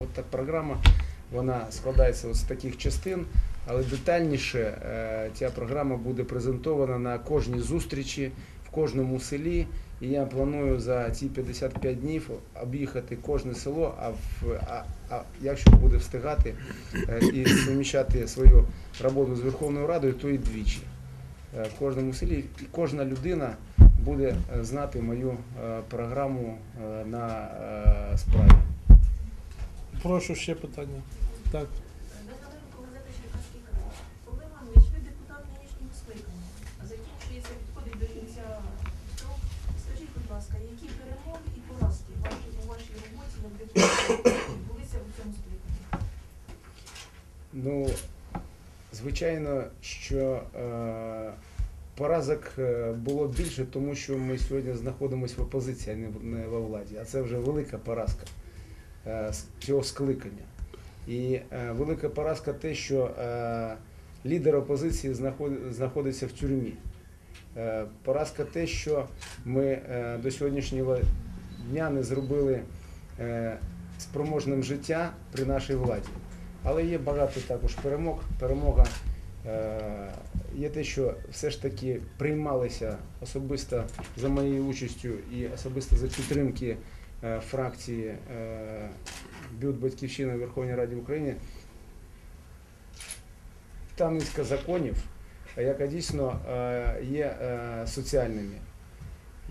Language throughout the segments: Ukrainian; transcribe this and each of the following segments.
От та програма вона складається з таких частин, але детальніше е, ця програма буде презентована на кожній зустрічі в кожному селі. І я планую за ці 55 днів об'їхати кожне село, а, в, а, а якщо буде встигати е, і суміщати свою роботу з Верховною Радою, то і двічі. Е, В кожному селі і кожна людина буде знати мою програму на справі. Прошу ще питання. Так. Які перемоги і поразки у вашій роботі депутата відбулися у цьому скликанні? Ну, звичайно, що е, поразок е, було більше, тому що ми сьогодні знаходимося в опозиції, а не, в- не во владі. А це вже велика поразка е, цього скликання. І е, велика поразка те, що е, лідер опозиції знаходиться в тюрмі. Е, поразка те, що ми е, до сьогоднішнього дня не зробили е, спроможним життя при нашій владі. Але є багато також перемог. Перемога е, є те, що все ж таки приймалися особисто за моєю участю і особисто за підтримки е, фракції е, Бют Батьківщина в Верховній Раді України. Та низка законів, яка дійсно е, є е, соціальними.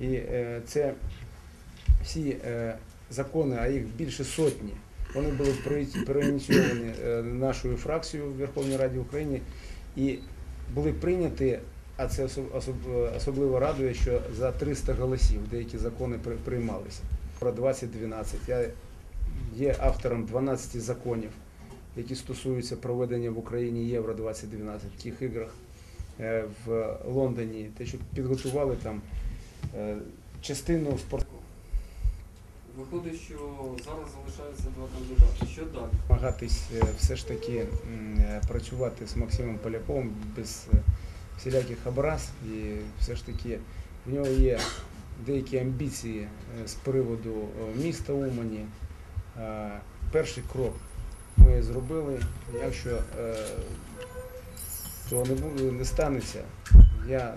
І е, це всі е, закони, а їх більше сотні, вони були проініційовані е, нашою фракцією в Верховній Раді України і були прийняті, а це особ- особ- особливо радує, що за 300 голосів деякі закони приймалися. Про 2012. Я є автором 12 законів, які стосуються проведення в Україні Євро 2012 в тих іграх е, в Лондоні, те, що підготували там е, частину спорту. Виходить, що зараз залишаються два кандидати. Що далі? намагатись е, все ж таки працювати з Максимом Поляковим без всіляких образ. І все ж таки в нього є деякі амбіції е, з приводу е, міста Умані. Е, Перший крок ми зробили. Якщо цього не буде, не станеться, я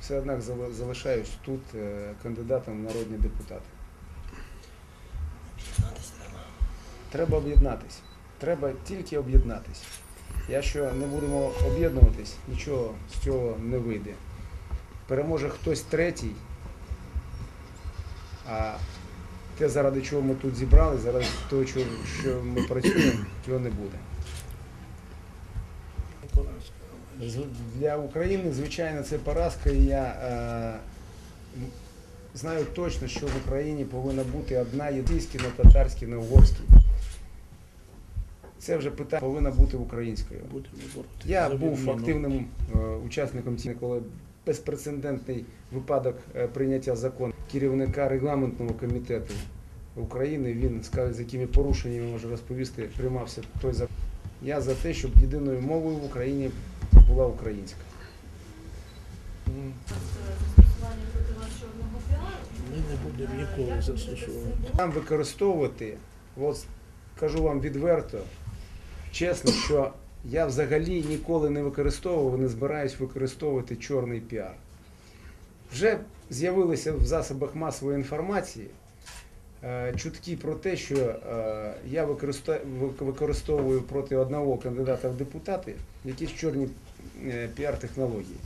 все однак залишаюсь тут кандидатом в народні депутати. Треба об'єднатись. Треба тільки об'єднатись. Якщо не будемо об'єднуватись, нічого з цього не вийде. Переможе хтось третій, а те, заради чого ми тут зібрали, заради того, що ми працюємо, цього не буде. Для України, звичайно, це поразка. І я е, знаю точно, що в Україні повинна бути одна єдиська, не татарська, не угорська. Це вже питання повинна бути українською. Я був активним е, учасником цієї, коли безпрецедентний випадок е, прийняття закону керівника регламентного комітету України. Він скаже, з якими порушеннями може розповісти, приймався той закон. Я за те, щоб єдиною мовою в Україні була українська. Ми не будемо ніколи застосовувати. Нам використовувати, от кажу вам відверто, чесно, що я взагалі ніколи не використовував, не збираюсь використовувати чорний піар. Вже з'явилися в засобах масової інформації е, чутки про те, що е, я використовую проти одного кандидата в депутати якісь чорні е, піар-технології.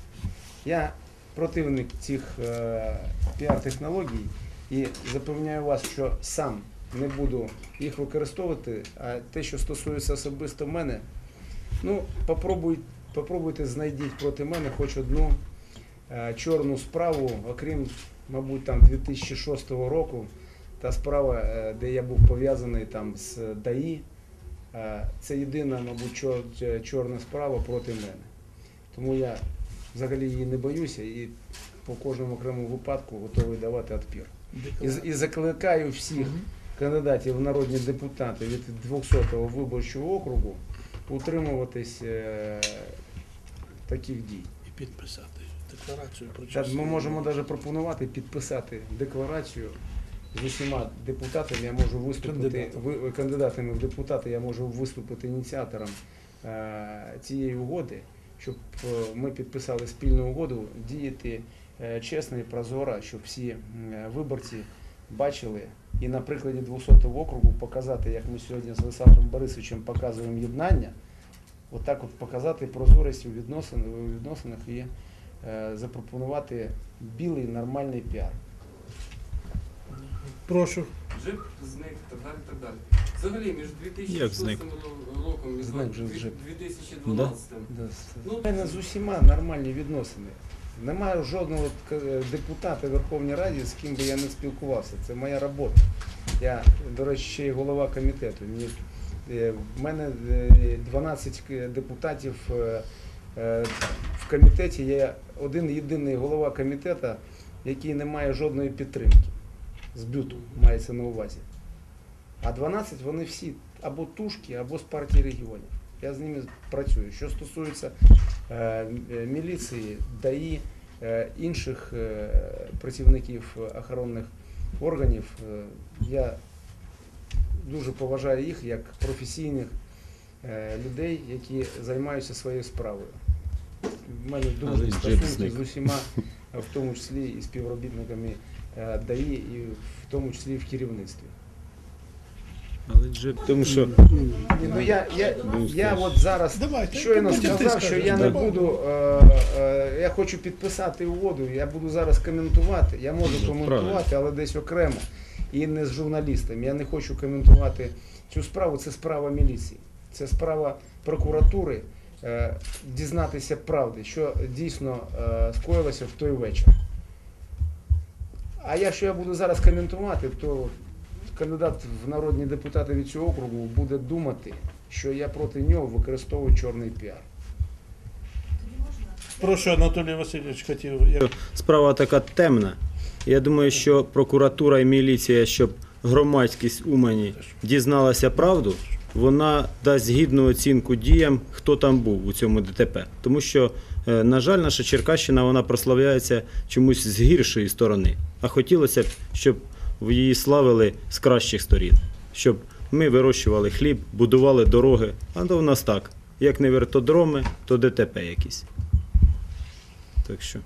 Я противник цих піар-технологій і запевняю вас, що сам не буду їх використовувати, а те, що стосується особисто мене, ну, попробуй, попробуйте знайдіть проти мене хоч одну е, чорну справу, окрім, мабуть, там 2006 року, та справа, е, де я був пов'язаний там з ДАІ. Е, Це єдина, мабуть, чор- чорна справа проти мене. Тому я взагалі її не боюся і по кожному окремому випадку готовий давати відпір. І, і закликаю всіх кандидатів в народні депутати від 200-го виборчого округу утримуватись е, таких дій. І підписати декларацію про честь. ми можемо навіть пропонувати підписати декларацію з усіма депутатами я можу виступити Кандидатами. кандидатами в депутати, я можу виступити ініціатором е, цієї угоди, щоб е, ми підписали спільну угоду, діяти е, чесно і прозоро, щоб всі е, виборці бачили і на прикладі 200-го округу показати, як ми сьогодні з Олександром Борисовичем показуємо єднання, отак от показати прозорість у відносин- у відносинах і е, запропонувати білий нормальний піар. Прошу. Джип зник, так далі, так далі. Взагалі, між 2006 роком і Зник же дві- 2012. Ну, Ну, у мене з усіма нормальні відносини. Немає жодного е, депутата в Верховній Раді, з ким би я не спілкувався. Це моя робота. Я, до речі, ще й голова комітету. Мені, е, мене е, 12 депутатів е, е, в комітеті. Я один єдиний голова комітету, який не має жодної підтримки. З бюту мається на увазі. А 12 вони всі або тушки, або з партії регіонів. Я з ними працюю. Що стосується е, е, міліції, ДАІ, е, інших е, працівників охоронних органів, е, я дуже поважаю їх як професійних е, людей, які займаються своєю справою. У мене дуже стосунки з усіма, в тому числі і співробітниками е, ДАІ, і в тому числі в керівництві. Але джип, тому що Ні, Ну я, я, я от зараз Давайте, щойно потім ти сказав, що скажеш, я не буду. Е, е, я хочу підписати угоду. Я буду зараз коментувати. Я можу Ну, коментувати, але десь окремо і не з журналістами. Я не хочу коментувати цю справу. Це справа міліції, це справа прокуратури. Е, дізнатися правди, що дійсно е, скоїлося в той вечір. А якщо я буду зараз коментувати, то кандидат в народні депутати від цього округу буде думати, що я проти нього використовую чорний піар. Прошу, Анатолій Васильович хотів. Справа така темна. Я думаю, що прокуратура і міліція, щоб громадськість Умані дізналася правду, вона дасть гідну оцінку діям, хто там був у цьому ДТП. Тому що, е, на жаль, наша Черкащина вона прославляється чомусь з гіршої сторони. А хотілося б, щоб її славили з кращих сторін. Щоб ми вирощували хліб, будували дороги. А то в нас так. Як не вертодроми, то ДТП якісь. Так що.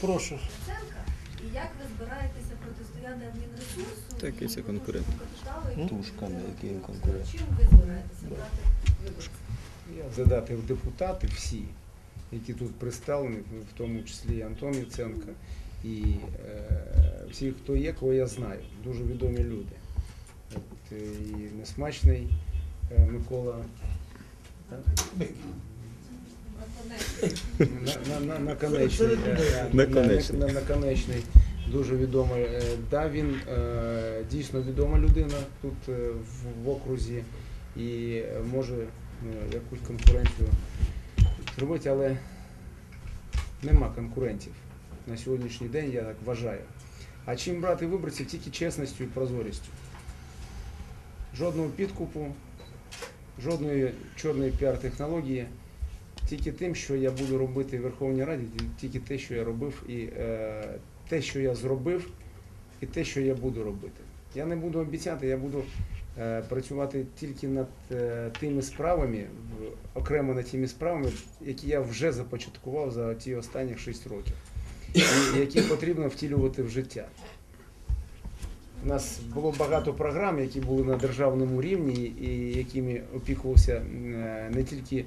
Прошу. і як ви збираєтеся протистояти адмінресурсу? Так, і це конкурент. капіталу, який Тушка, буде який він конкурент. Чим ви збираєтеся брати виборців? Задати в депутати всі, які тут представлені, в тому числі і Антон Яценко, і е, всі, хто є, кого я знаю, дуже відомі люди. От, е, і Несмачний е, Микола. наконечний. Наконечний. На, на, наконечний. Дуже відомий. Да, він е, дійсно відома людина тут е, в, в окрузі і може е, якусь конкуренцію зробити, але нема конкурентів на сьогоднішній день, я так вважаю. А чим брати виборців? Тільки чесністю і прозорістю. Жодного підкупу, жодної чорної піар-технології, тільки тим, що я буду робити в Верховній Раді, тільки те, що я робив, і е, те, що я зробив, і те, що я буду робити. Я не буду обіцяти, я буду е, працювати тільки над е, тими справами, окремо над тими справами, які я вже започаткував за ті останні 6 років, які потрібно втілювати в життя. У нас було багато програм, які були на державному рівні, і якими опікувався е, не тільки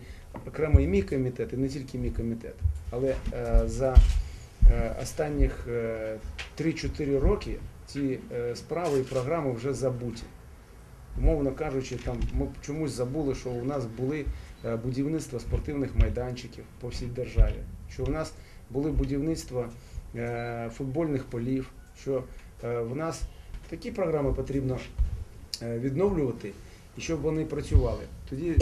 окремо і мій комітет, і не тільки мій комітет, але е, за е, останніх е, 3-4 роки ці е, справи і програми вже забуті. Умовно кажучи, там ми чомусь забули, що у нас були е, будівництва спортивних майданчиків по всій державі, що у нас були будівництва е, футбольних полів, що е, в нас такі програми потрібно е, відновлювати і щоб вони працювали. Тоді